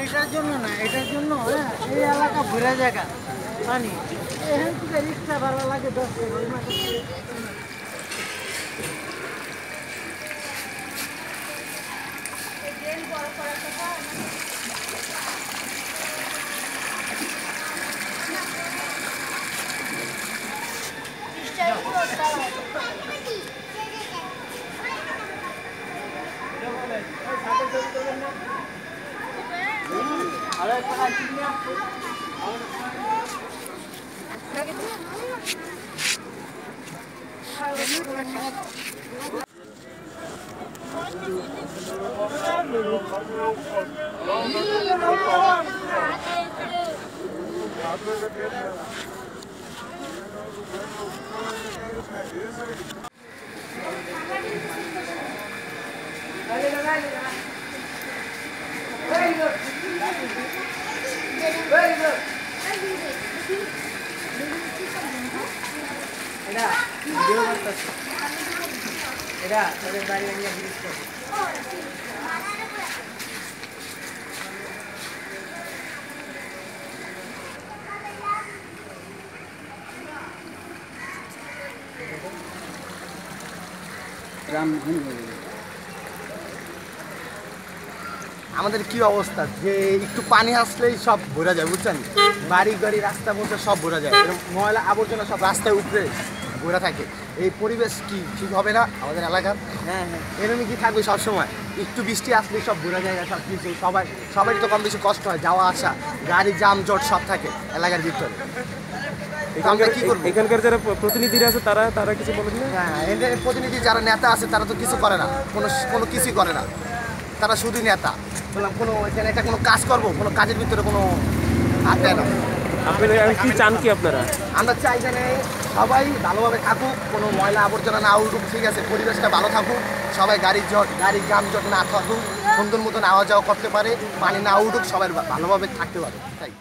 এটার জন্য না, এটার জন্য হ্যাঁ এই এলাকা ঘুরে জায়গা পানি। এখান থেকে রিক্সা ভাড়া লাগে দশ টাকা Dale, dale, dale. এটা ভিডিও করতেছে এটা তোদের বাড়ি বাড়ি ব্রিজ করছে আমাদের কি অবস্থা? যে একটু পানি আসলেই সব ভরা যায় বুঝছেন? বাড়ি গাড়ি রাস্তা মধ্যে সব ভরা যায়। এরকম ময়লা আবর্জনা সব রাস্তায় উপরে ঘোরা থাকে। এই পরিবেশ কি ঠিক হবে না আমাদের এলাকার? হ্যাঁ হ্যাঁ। এরকমই কি থাকবে সবসময়? একটু বৃষ্টি আসলেই সব ঘোরা জায়গা সব কিছু। সবাই সবারই তো কম বেশি কষ্ট হয় যাওয়া আসা। গাড়ি জাম জট সব থাকে এলাকার ভিতরে। তো আমরা কি করব? এখানকার যারা প্রতিনিধিরা আছে তারা তারা কিছু বলেন না? হ্যাঁ এদের প্রতিনিধি যারা নেতা আছে তারা তো কিছু করে না। কোনো কোনো কিছুই করে না। তারা শুধু নেতা। বললাম কোনো এখানে একটা কোনো কাজ করব কোনো কাজের ভিতরে কোনো হাত দেয় না। কি চান কি আপনারা? আমরা চাই জানে সবাই ভালোভাবে থাকুক কোনো ময়লা আবর্জনা না উঠুক ঠিক আছে? পরিবেশটা ভালো থাকুক সবাই গাড়ির জট গাড়ির গ্রাম জট না থাকুক সুন্দর মতন আওয়া যাওয়া করতে পারে পানি না উঠুক সবাই ভালোভাবে থাকতে পারে। তাই